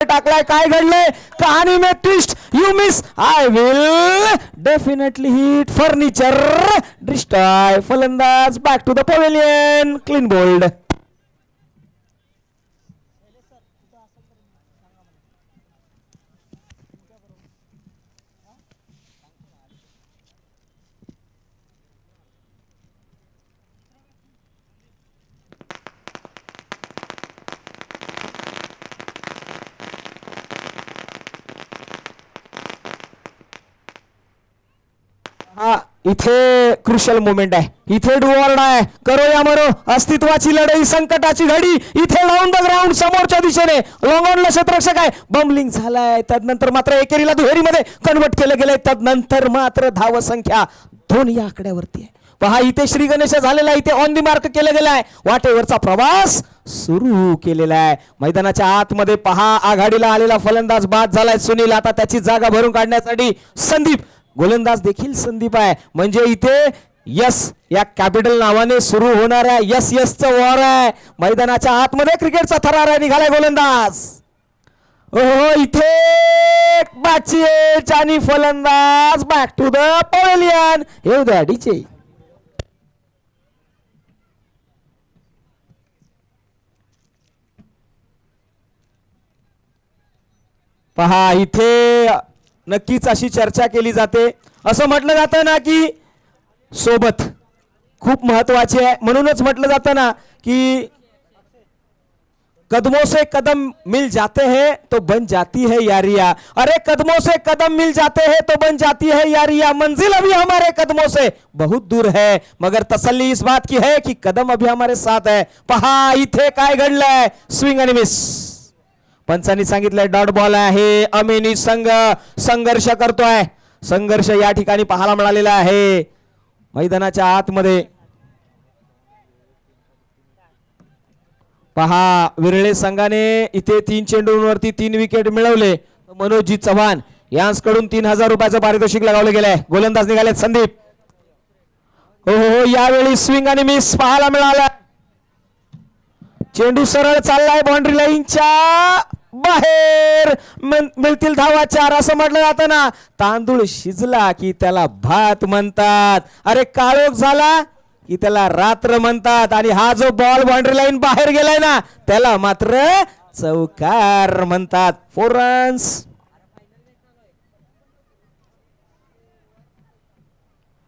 टाकलाय. काय घडलंय? कहाणी मे twist you miss I will definitely hit furniture destroy फलंदाज. Back to the pavilion clean bowled हा इथे क्रुशल मोमेंट आहे. इथे डुवॉर्ड आहे. करो या मरो अस्तित्वाची लढाई संकटाची घडी. इथे लावून द ग्राउंड समोरच्या दिशेने. लॉंगॉनला क्षेत्ररक्षक आहे. बमलिंग झालाय. तदनंतर मात्र एकेरीला दुहेरीमध्ये कन्वर्ट केलं गेलंय. त्यानंतर मात्र धाव संख्या दोन या आकड्यावरती आहे. पहा इथे श्री गणेश झालेला आहे, इथे ऑन दी मार्क केलं गेलं आहे. वाटेवरचा प्रवास सुरू केलेला आहे. मैदानाच्या आतमध्ये पहा आघाडीला आलेला फलंदाज बाद झालाय सुनील. आता त्याची जागा भरून काढण्यासाठी संदीप गोलंदाज देखील संदीप आहे. म्हणजे इथे यस या कॅपिटल नावाने सुरू होणाऱ्या यस यसचं वॉर आहे. मैदानाच्या आतमध्ये क्रिकेटचा थरार आहे निघालाय गोलंदाज. हो इथे बाची आणि फलंदाज बॅक टू द पवेलियन येऊ द्या डीचे पहा इथे नक्कीच अशी चर्चा केली जाते. असं म्हटलं जातं ना की सोबत खूप महत्वाची आहे. म्हणूनच म्हटलं जातं ना की कदमों से कदम मिल जाते हैं तो बन जाती है यारिया. अरे कदमों से कदम मिल जाते हैं तो बन जाती है यारिया. मंजिल अभी हमारे कदमों से बहुत दूर है. मगर तसल्ली इस बात की है कि कदम अभी हमारे साथ है. पहा इथे काय घडलंय? स्विंग आणि मिस पंचांनी सांगितलंय डॉट बॉल आहे अमेनी संघ संघर्ष करतोय. संघर्ष या ठिकाणी पाहायला मिळालेला आहे. मैदानाच्या आतमध्ये. पहा विरळे संघाने इथे तीन चेंडूंवरती तीन विकेट मिळवले. मनोजजी चव्हाण यांकडून तीन हजार रुपयाचं पारितोषिक लगावलं गेलंय. गोलंदाज निघालेत संदीप. हो हो हो यावेळी स्विंग आणि मिस पाहायला मिळाला. चेंडू सरळ चाललाय बाउंड्री लाईनच्या बाहेर. मिळतील धावा चार असं म्हटलं जातं ना. तांदूळ शिजला की त्याला भात म्हणतात. अरे काळोख झाला की त्याला रात्र म्हणतात. आणि हा जो बॉल बाउंड्री लाईन बाहेर गेलाय ना त्याला मात्र चौकार म्हणतात. फोर रन्स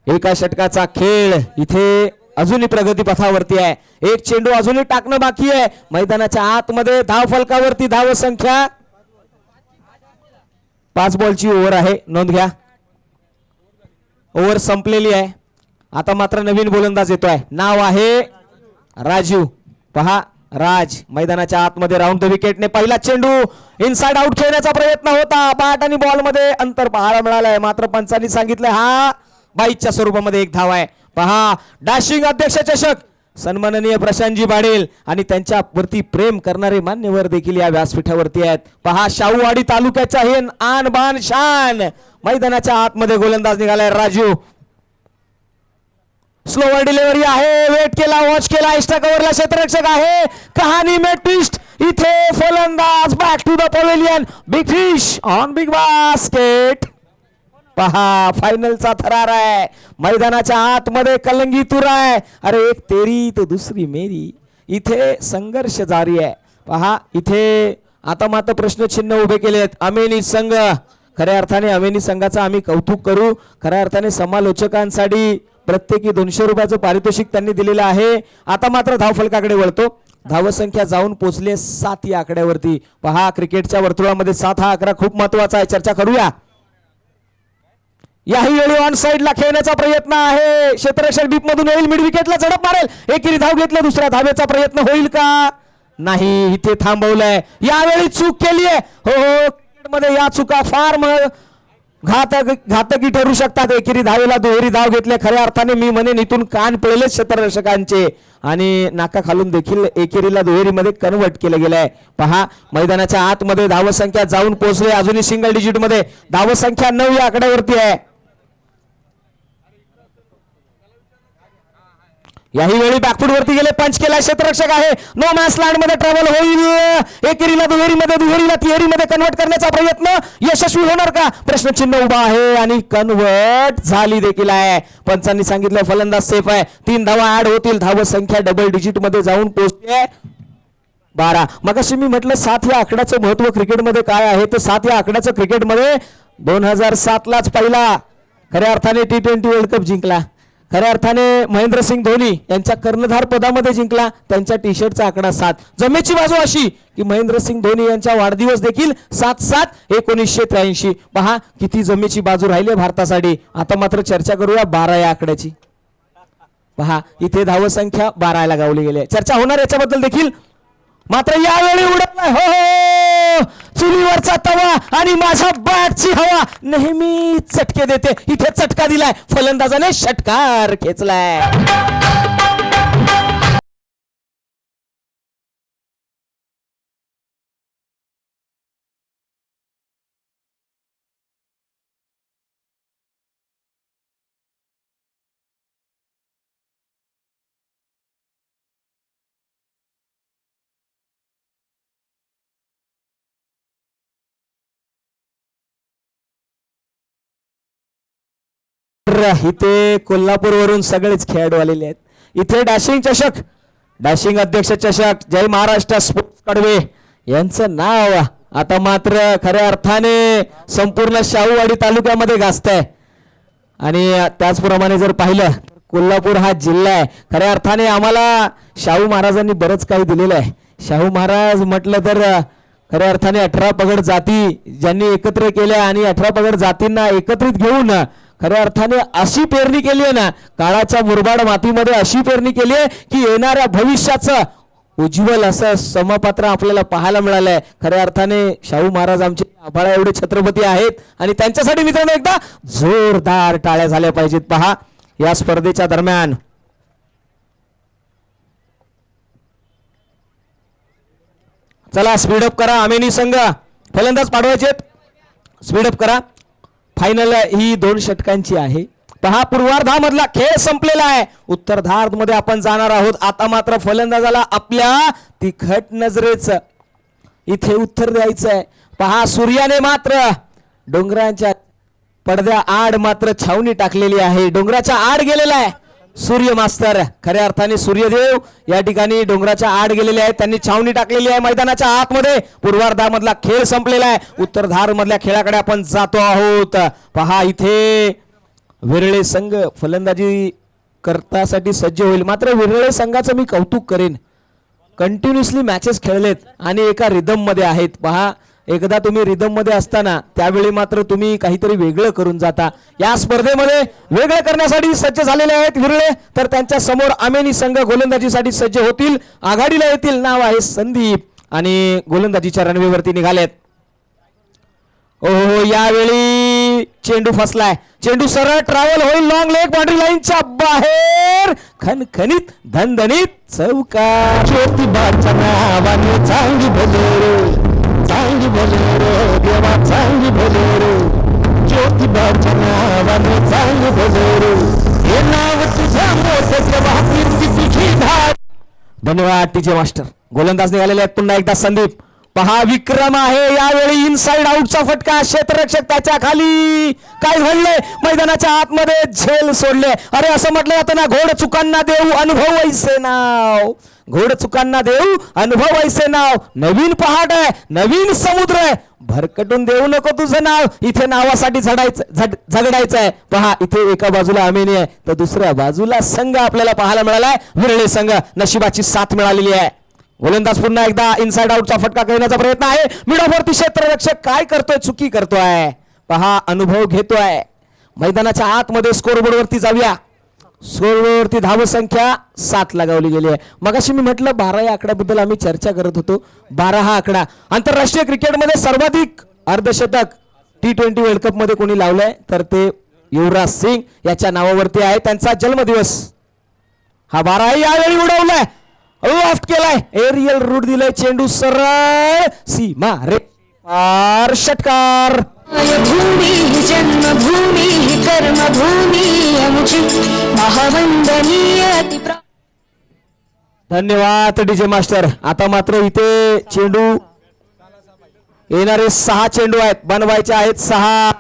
एका षटकाचा खेळ इथे अजूनही प्रगतीपथावरती आहे. एक चेंडू अजूनही टाकणं बाकी आहे. मैदानाच्या आतमध्ये धाव फलकावरती धाव संख्या. पाच बॉलची ओव्हर आहे. नोंद घ्या. ओव्हर संपलेली आहे. आता मात्र नवीन गोलंदाज येतोय. नाव आहे राजीव. पहा राज मैदानाच्या आतमध्ये राऊंड द विकेटने पहिला चेंडू इनसाइड आउट खेळण्याचा प्रयत्न होता. बाट आणि बॉलमध्ये अंतर पाहायला मिळालंय. मात्र पंचांनी सांगितलं हा बाईच्या स्वरूपामध्ये एक धाव आहे. पहा डॅशिंग अध्यक्ष चषक. सन्माननीय प्रशांतजी बाडेल आणि त्यांच्यावरती प्रेम करणारे मान्यवर देखील या व्यासपीठावरती आहेत. पहा शाहूवाडी तालुक्याचा हे आन बान शान. मैदानाच्या आतमध्ये गोलंदाज निघालाय राजू. स्लोवर डिलिव्हरी आहे. वेट केला वॉच केला. एक्स्ट्रा कव्हरला क्षेत्ररक्षक आहे. कहाणी मे ट्विस्ट इथे फलंदाज back to the pavilion big fish on big basket पहा फायनलचा थरार आहे. मैदानाच्या आतमध्ये कलंगी तुर आहे. अरे एक तेरी तर दुसरी मेरी. इथे संघर्ष जारी आहे. पहा इथे आता मात्र प्रश्नचिन्ह उभे केलेत. अमेनी संघ. खऱ्या अर्थाने अमेनी संघाचं आम्ही कौतुक करू. खऱ्या अर्थाने समालोचकांसाठी प्रत्येकी दोनशे रुपयाचं पारितोषिक त्यांनी दिलेलं आहे. आता मात्र धावफलकाकडे वळतो. धावसंख्या जाऊन पोचले सात या आकड्यावरती. पहा क्रिकेटच्या वर्तुळामध्ये सात हा आकडा खूप महत्त्वाचा आहे. चर्चा करूया. याही वेळी ऑन साईडला खेळण्याचा प्रयत्न आहे. क्षेत्ररक्षक डीप मधून येईल मिड विकेटला झडप मारेल. एकेरी धाव घेतलं दुसऱ्या धावेचा प्रयत्न होईल का? नाही इथे थांबवलंय. यावेळी चूक केली आहे. हो हो मध्ये या चुका फार घातक घातकी ठरू शकतात. एकेरी धावेला दुहेरी धाव घेतले खऱ्या अर्थाने मी म्हणेन इथून कान पडले क्षेत्ररक्षकांचे. आणि नाका खालून देखील एकेरीला दुहेरीमध्ये कन्वर्ट केलं गेलंय. पहा मैदानाच्या आतमध्ये धावसंख्या जाऊन पोहोचले. अजूनही सिंगल डिजिटमध्ये धावसंख्या नऊ या आकड्यावरती आहे. याही वेळी बॅकफूट वरती गेले पंच केला क्षेत्ररक्षक आहे. नो मॅस लँडमध्ये ट्रॅव्हल होईल. एकेरीला दुहेरीमध्ये दुहेरीला तिहेरीमध्ये कन्वर्ट करण्याचा प्रयत्न यशस्वी होणार का? प्रश्नचिन्ह उभा आहे आणि कन्वर्ट झाली देखील आहे. पंचांनी सांगितलं फलंदाज सेफ आहे. तीन धावा ऍड होतील. धाव संख्या डबल डिजिटमध्ये जाऊन पोहोचते. बारा. मग मी म्हटलं सात या आकड्याचं महत्त्व क्रिकेटमध्ये काय आहे? तर सात या आकड्याचं क्रिकेटमध्ये दोन हजार सातलाच पहिला. खऱ्या अर्थाने टी ट्वेंटी वर्ल्ड कप जिंकला. खऱ्या अर्थाने महेंद्रसिंग धोनी यांच्या कर्णधार पदामध्ये जिंकला त्यांच्या टी शर्टचा आकडा सात. जमेची बाजू अशी की महेंद्रसिंग धोनी यांचा वाढदिवस देखील सात सात एकोणीसशे त्र्याऐंशी. पहा किती जमेची बाजू राहिली आहे भारतासाठी. आता मात्र चर्चा करूया बारा या आकड्याची. पहा इथे धावसंख्या बाराला गावली गेली आहे. चर्चा होणार याच्याबद्दल देखील मात्र यावेळी उडत हो, हो हो चुलीवरचा तवा आणि माझ्या बॅटची हवा नेहमी चटके देते. इथे चटका दिलाय. फलंदाजाने षटकार खेचलाय. इथे कोल्हापूरवरून सगळेच खेळाडू आलेले आहेत. इथे डॅशिंग चषक डॅशिंग अध्यक्ष चषक जय महाराष्ट्र स्पोर्ट्स कडवे. यांचं नाव आता मात्र खऱ्या अर्थाने संपूर्ण शाहूवाडी तालुक्यामध्ये गाजत आहे आणि त्याचप्रमाणे जर पाहिलं कोल्हापूर हा जिल्हा आहे. खऱ्या अर्थाने आम्हाला शाहू महाराजांनी बरंच काही दिलेलं आहे. शाहू महाराज म्हटलं तर खऱ्या अर्थाने अठरा पगड जाती ज्यांनी एकत्र केल्या आणि अठरा पगड जातींना एकत्रित घेऊन खऱ्या अर्थाने अशी पेरणी केली आहे ना काळाच्या मुरबाड मातीमध्ये अशी पेरणी केली आहे की येणाऱ्या भविष्याचं उज्ज्वल असं समपात्र आपल्याला पाहायला मिळालंय. खऱ्या अर्थाने शाहू महाराज आमचे आभाळा एवढे छत्रपती आहेत आणि त्यांच्यासाठी मित्रांनो एकदा जोरदार टाळ्या झाल्या पाहिजेत. पहा या स्पर्धेच्या दरम्यान चला स्पीडअप करा. आमेनी संघ फलंदाज पाठवायचे स्पीडअप करा. फायनल ही दोन षटकांची आहे. पहा पूर्वार्धामधला खेळ संपलेला आहे. उत्तरार्धमध्ये आपण जाणार आहोत. आता मात्र फलंदाजाला आपल्या तिखट नजरेच इथे उत्तर द्यायचं आहे. पहा सूर्याने मात्र डोंगरांच्या पडद्या आड मात्र छावणी टाकलेली आहे. डोंगराच्या आड गेलेला आहे. सूर्य मास्तर खऱ्या अर्थाने सूर्यदेव या ठिकाणी डोंगराच्या आड गेलेले आहेत. त्यांनी छावणी टाकलेली आहे मैदानाच्या आतमध्ये. पूर्वार्धामधला खेळ संपलेला आहे. उत्तरधार मधल्या खेळाकडे आपण जातो आहोत. पहा इथे विरळे संघ फलंदाजी करतासाठी सज्ज होईल. मात्र विरळे संघाचं मी कौतुक करेन. कंटिन्युअसली मॅचेस खेळलेत आणि एका रिदममध्ये आहेत. पहा एकदा तुम्ही रिदममध्ये असताना त्यावेळी मात्र तुम्ही काहीतरी वेगळं करून जाता. या स्पर्धेमध्ये वेगळं करण्यासाठी सज्ज झालेले आहेत हिरळे तर त्यांच्यासमोर आमेनी संघ गोलंदाजीसाठी सज्ज होतील. आघाडीला येतील नाव आहे संदीप आणि गोलंदाजीच्या रनवेवरती निघालेत. ओहो यावेळी चेंडू फसलाय. चेंडू सरळ ट्रॅव्हल होईल. लॉंग लेग बाउंड्री लाईनच्या बाहेर. खनखनीत धनधनीत चौका. ज्योतिबाच्या नावाने चांगली भजन रे देवा चांगली भजन रे ज्योतिबाच्या नावाने चांगली भजन रे हे नाव तुझ्या मोठ्या तेव्हा तुझी धार धन्यवाद टीचे मास्टर गोलंदाज निघालेले आहेत पुन्हा एकदा संदीप पहा विक्रम आहे. यावेळी इनसाइड आउटचा फटका. क्षेत्ररक्षक त्याच्याखाली. काय घडलंय? मैदानाच्या आतमध्ये झेल सोडले. अरे असं म्हटलं जातं ना घोड चुकांना देऊ अनुभव ऐसे नाव. घोड चुकांना देऊ अनुभव ऐसे नाव. नवीन पहाट आहे नवीन समुद्र आहे. भरकटून देऊ नको तुझं नाव. इथे नावासाठी झडायचं झड झगडायचं आहे. पहा इथे एका बाजूला अमेनी आहे तर दुसऱ्या बाजूला संघ आपल्याला पाहायला मिळालाय. विरळे संघ नशिबाची साथ मिळालेली आहे. गोलंदाज पुन्हा एकदा इनसाइड आउटचा फटका करण्याचा प्रयत्न आहे. मिडॉफवरती क्षेत्ररक्षक काय करतोय चुकी करतोय? पहा अनुभव घेतोय. मैदानाच्या आतमध्ये स्कोरबोर्ड वरती जाऊया. स्कोरबोर्डवरती धाव संख्या सात लगावली गेली आहे. मगाशी मी म्हटलं बारा या आकड्याबद्दल आम्ही चर्चा करत होतो. बारा हा आकडा. आंतरराष्ट्रीय क्रिकेटमध्ये सर्वाधिक अर्धशतक टी ट्वेंटी वर्ल्ड कपमध्ये कोणी लावलंय? तर ते युवराज सिंग याच्या नावावरती आहे. त्यांचा जन्मदिवस. हा बाराही यावेळी उडवलाय. लॉफ्ट केलाय. एरियल रूट दिलाय चेंडू सरळ. सीमा रे पार षटकार. भूमी ही जन्मभूमी ही कर्मभूमी आमची महावंदनीय ती प्रा- धन्यवाद डीजे मास्टर. आता मात्र इथे चेंडू येणारे सहा चेंडू आहेत. बनवायचे आहेत सहा.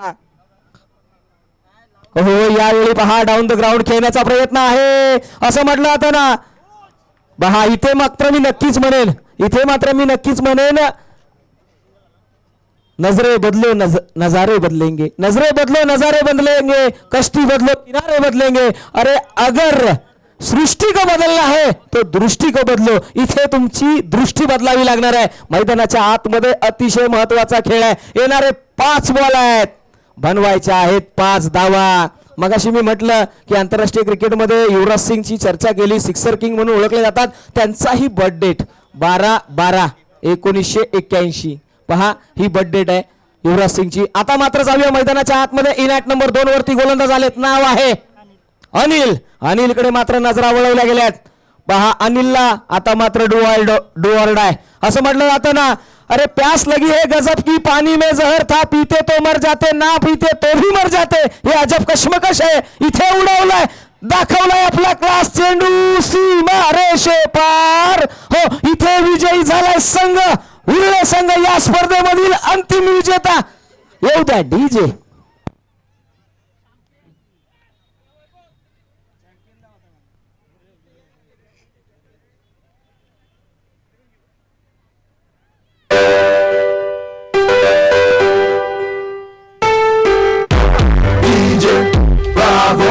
हो यावेळी पहा डाऊन द ग्राउंड खेळण्याचा प्रयत्न आहे. असं म्हटलं होतं ना बहा इथे मात्र मी नक्कीच म्हणेन. इथे मात्र मी नक्कीच म्हणेन. नजरे बदलो नज नजारे बदलेंगे. नजरे बदलो नजारे बदलेंगे. कश्ती बदलो किनारे बदलेंगे. अरे अगर सृष्टी को बदलना है तो दृष्टी को बदलो. इथे तुमची दृष्टी बदलावी लागणार आहे. मैदानाच्या आतमध्ये अतिशय महत्त्वाचा खेळ आहे. येणारे पाच बॉल आहेत. बनवायचे आहेत पाच धावा. मगाशी मी म्हटलं की आंतरराष्ट्रीय क्रिकेटमध्ये युवराज सिंगची चर्चा केली सिक्सर किंग म्हणून ओळखले जातात त्यांचाही बर्थ डेट बारा बारा एकोणीसशे एक्क्याऐंशी. पहा ही बर्थ डेट आहे युवराज सिंगची. आता मात्र जाऊया मैदानाच्या आतमध्ये. इनॅट नंबर दोन वरती गोलंदाज आलेत. नाव आहे अनिल. अनिलकडे मात्र नजरा वळवल्या गेल्यात. पहा अनिलला आता मात्र डुआल डुआर्ड आहे. असं म्हटलं जातं ना अरे प्यास लगी है गजब की पानी में जहर था पीते तो मर जाते ना पीते तो भी मर जाते. हे अजब कश्मकश आहे इथे उडवलाय दाखवलाय आपला क्लास चेंडू सीमा रेषे पार हो इथे विजयी झालाय संघ उरले संघ या स्पर्धेमधील अंतिम विजेता. येऊ द्या डीजे Idzie prawo.